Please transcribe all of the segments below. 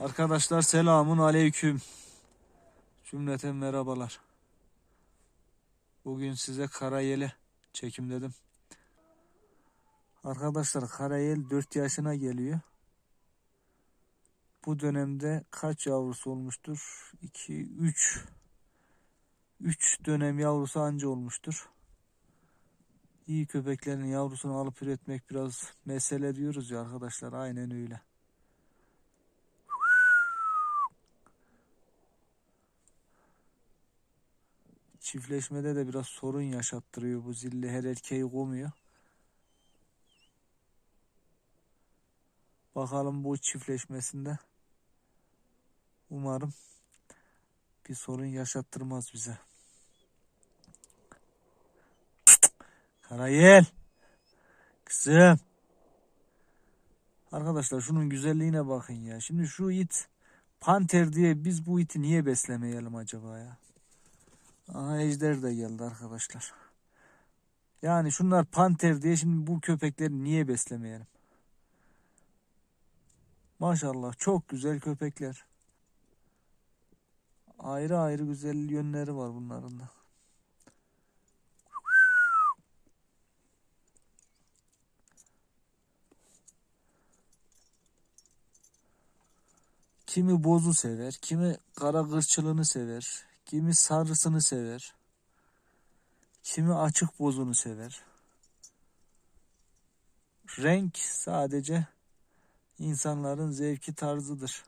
Arkadaşlar selamun aleyküm. Cümleten merhabalar. Bugün size karayeli çekim dedim. Arkadaşlar karayel 4 yaşına geliyor. Bu dönemde kaç yavrusu olmuştur? 2, 3. 3 dönem yavrusu anca olmuştur. İyi köpeklerin yavrusunu alıp üretmek biraz mesele diyoruz ya arkadaşlar. Aynen öyle. Çiftleşmede de biraz sorun yaşattırıyor bu zilli her erkeği komuyor. Bakalım bu çiftleşmesinde umarım bir sorun yaşattırmaz bize. Karayel. Kızım. Arkadaşlar şunun güzelliğine bakın ya. Şimdi şu it panter diye biz bu iti niye beslemeyelim acaba ya? Aha ejder de geldi arkadaşlar. Yani şunlar panter diye şimdi bu köpekleri niye beslemeyelim? Maşallah çok güzel köpekler. Ayrı ayrı güzel yönleri var bunların da. Kimi bozu sever, kimi kara kırçılını sever, kimi sarısını sever, kimi açık bozunu sever. Renk sadece insanların zevki tarzıdır.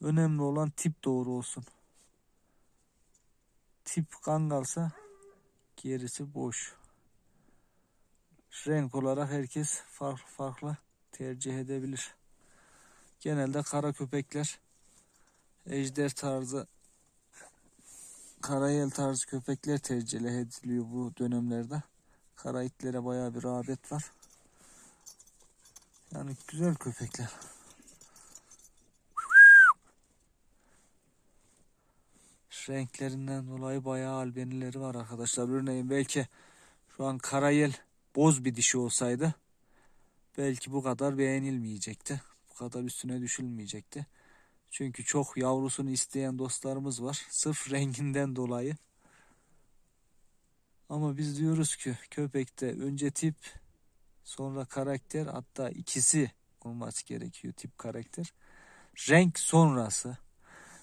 Önemli olan tip doğru olsun. Tip kangalsa gerisi boş. Renk olarak herkes farklı farklı tercih edebilir. Genelde kara köpekler ejder tarzı karayel tarzı köpekler tercih ediliyor bu dönemlerde. Kara itlere bayağı bir rağbet var. Yani güzel köpekler. Renklerinden dolayı bayağı albenileri var arkadaşlar. Örneğin belki şu an karayel boz bir dişi olsaydı belki bu kadar beğenilmeyecekti. Bu kadar üstüne düşülmeyecekti. Çünkü çok yavrusunu isteyen dostlarımız var. Sırf renginden dolayı. Ama biz diyoruz ki köpekte önce tip sonra karakter hatta ikisi olması gerekiyor tip karakter. Renk sonrası.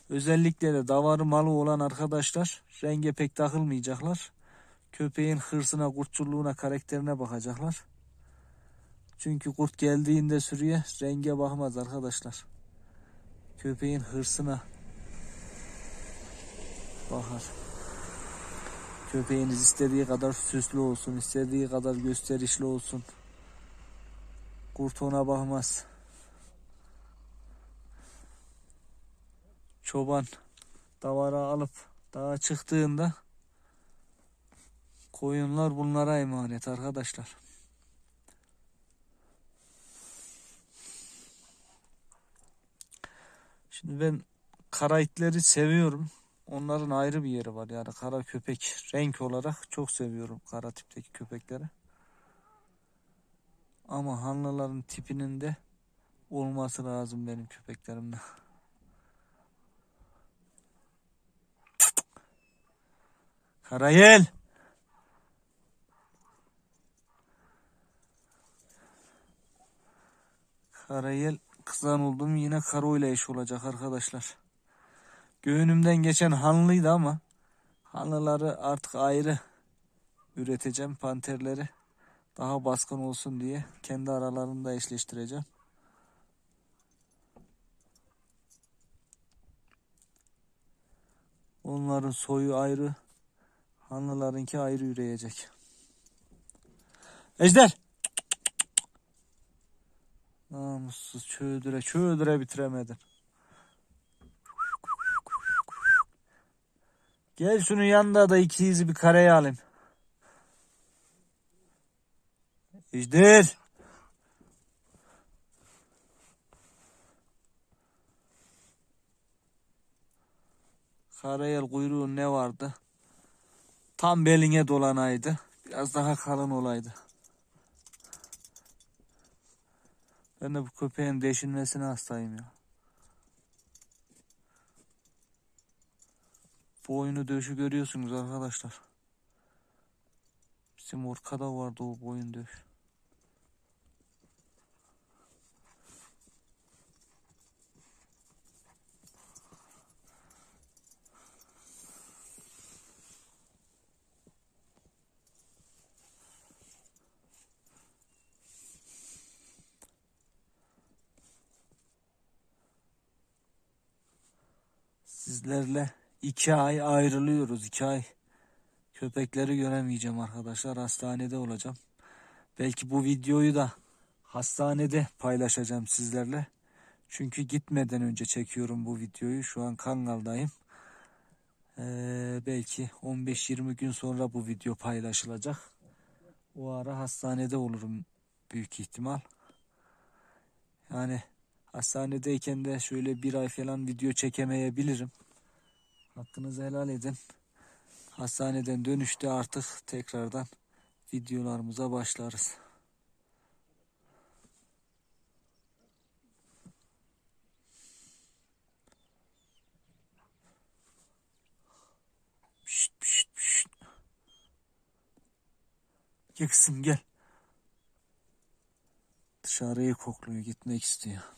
Özellikle de davarı malı olan arkadaşlar renge pek takılmayacaklar. Köpeğin hırsına, kurtçuluğuna, karakterine bakacaklar. Çünkü kurt geldiğinde sürüye renge bakmaz arkadaşlar. Köpeğin hırsına bakar. Köpeğiniz istediği kadar süslü olsun, istediği kadar gösterişli olsun. Kurt ona bakmaz. Çoban davara alıp dağa çıktığında koyunlar bunlara emanet arkadaşlar. Şimdi ben kara itleri seviyorum. Onların ayrı bir yeri var yani kara köpek renk olarak çok seviyorum kara tipteki köpekleri. Ama hanlıların tipinin de olması lazım benim köpeklerimde. Karayel. Karayel kızan oldum yine karo ile eş olacak arkadaşlar. Göğünümden geçen hanlıydı ama hanlıları artık ayrı üreteceğim panterleri daha baskın olsun diye kendi aralarında eşleştireceğim. Onların soyu ayrı, hanlılarınki ayrı üreyecek. Ejder! Namussuz çöğdüre çöğdüre bitiremedin. Gel şunun yanında da iki izi bir kareye alayım. Ejder! Karayel kuyruğun ne vardı? Tam beline dolanaydı. Biraz daha kalın olaydı. Ben de bu köpeğin deşinmesine hastayım ya. Bu oyunu dövüşü görüyorsunuz arkadaşlar. Bizim orkada vardı o boyun dövüşü. Sizlerle iki ay ayrılıyoruz. iki ay köpekleri göremeyeceğim arkadaşlar. Hastanede olacağım. Belki bu videoyu da hastanede paylaşacağım sizlerle. Çünkü gitmeden önce çekiyorum bu videoyu. Şu an Kangal'dayım. Ee, belki 15-20 gün sonra bu video paylaşılacak. O ara hastanede olurum büyük ihtimal. Yani hastanedeyken de şöyle bir ay falan video çekemeyebilirim. Hakkınızı helal edin. Hastaneden dönüşte artık tekrardan videolarımıza başlarız. Pişt, pişt, gel. Dışarıyı kokluyor gitmek istiyor.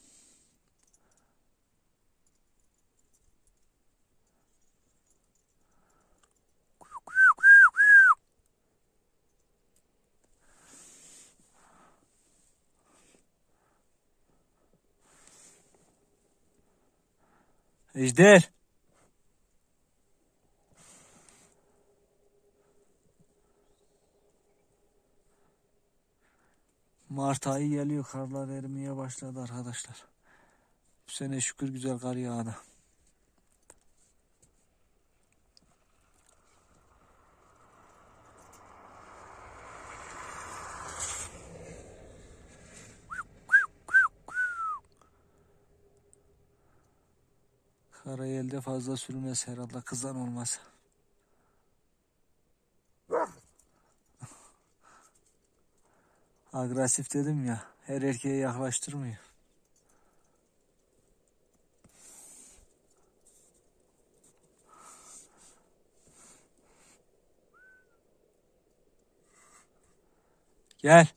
Ejder. Mart ayı geliyor. Karlar erimeye başladı arkadaşlar. Bu sene şükür güzel kar yağdı. Karayelde fazla sürmez herhalde kızan olmaz. Agresif dedim ya. Her erkeğe yaklaştırmıyor. Gel.